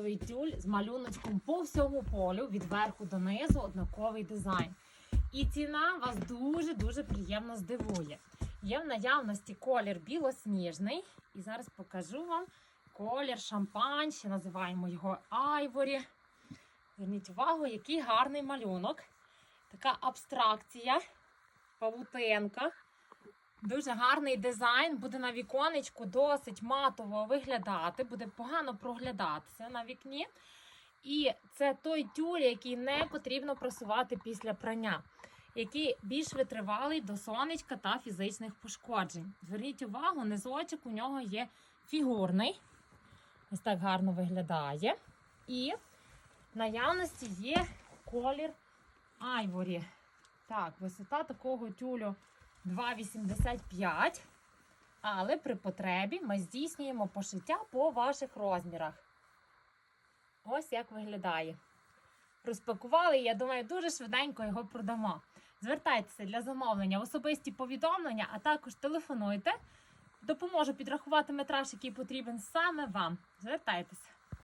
матовий тюль з малюночком по всьому полю від верху до низу однаковий дизайн. І ціна вас дуже-дуже приємно здивує. Є в наявності колір білосніжний. І зараз покажу вам колір шампань, ще називаємо його айворі. Зверніть увагу, який гарний малюнок. Така абстракція, павутинка. Дуже гарний дизайн, буде на віконечку досить матово виглядати, буде погано проглядатися на вікні. І це той тюль, який не потрібно просувати після прання, який більш витривалий до сонечка та фізичних пошкоджень. Зверніть увагу, низочок у нього є фігурний. Ось так гарно виглядає. І в наявності є колір айворі. Так, висота такого тюлю 2,85. Але при потребі ми здійснюємо пошиття по ваших розмірах. Ось як виглядає. Розпакували, і я думаю, дуже швиденько його продамо. Звертайтеся для замовлення в особисті повідомлення, а також телефонуйте. Допоможу підрахувати метраж, який потрібен саме вам. Звертайтеся.